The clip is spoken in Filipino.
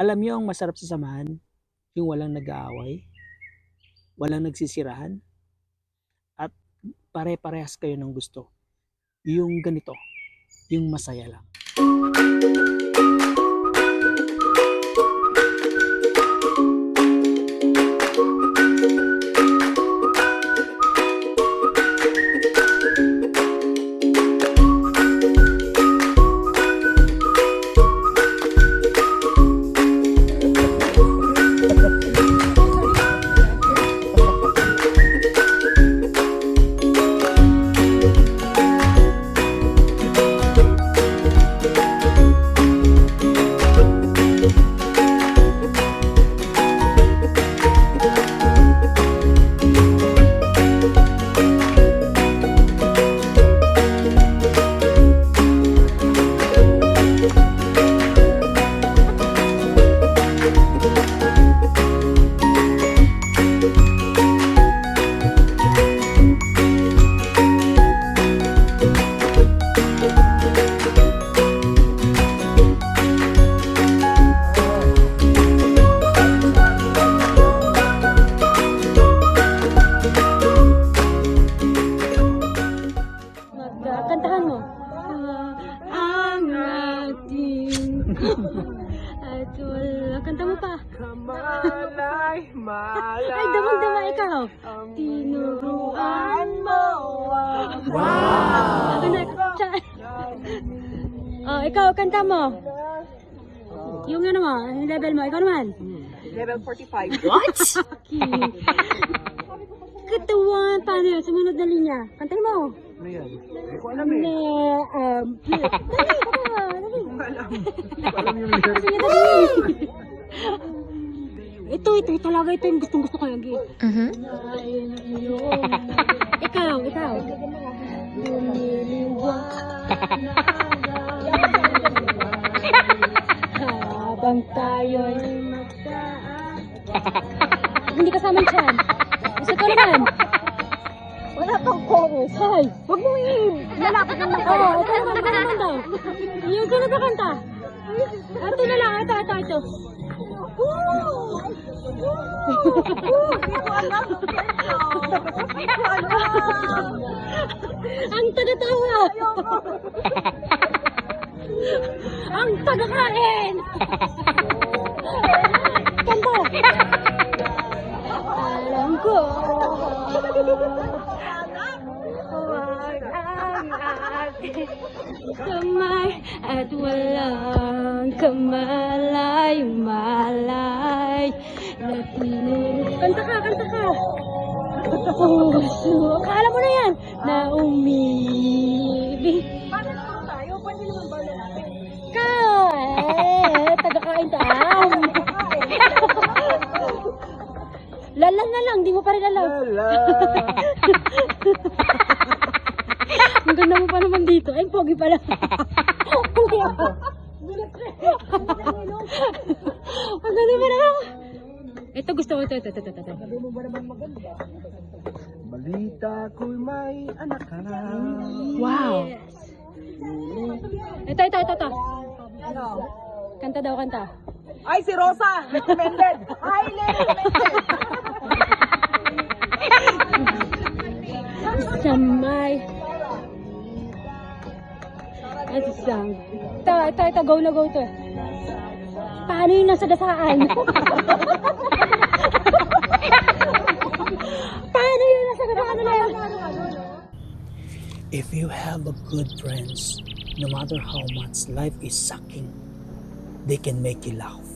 Alam niyo ang masarap sa samahan? Yung walang nag-aaway, walang nagsisirahan, at pare-parehas kayo ng gusto. Yung ganito, yung masaya lang. At wala. Kanta mo pa. Malay, malay. Ay, damang-dama ikaw. Ang Tinuruan mo. Wow! Ako na. Oh, ikaw, kanta mo. Yung ano mo, yung level mo. Ikaw naman. Level 45. Okay. Katawan. Paano yun? Sumunod na linya. Kantahin mo. Ano yan? Hindi ko alam Na, um. alam. Yung. Ito, ito, talaga ito yung gustong gusto ko yung gig. Ikaw, ikaw. Habang tayo'y. Hindi kasama siyan. Gusto ko naman. Wala pang chorus. Hoy, huwag mo i- lalapit ng mga Oo, ito naman daw. Yung sunod na kanta. Ito na lang, ito, ito, ito. Ang taga-tawa! Ang taga-kain! Kanta! Alam ko kamay At walang kamalay-malay Na tinuro Kanta ka, kanta ka! Puso, akala mo na yan. Na umibig Ka, eh, taga-kain tam Lala na lang, di mo pa rin alam. Ang ganda mo pa naman dito. Ay, pogi pala. Ang ganda mo naman. Ito gusto ko. Ito, ito, ito, ito. Balita ko'y may anak ka na. Wow! Ito, ito, ito, ito. Kanta daw, kanta. Ay, si Rosa! Recommended! At isang... Ito, ito, ito. Go na go to. Paano yung nasa dasaan? Paano yung nasa dasaan na yun? If you have a good friends, no matter how much life is sucking, they can make you laugh.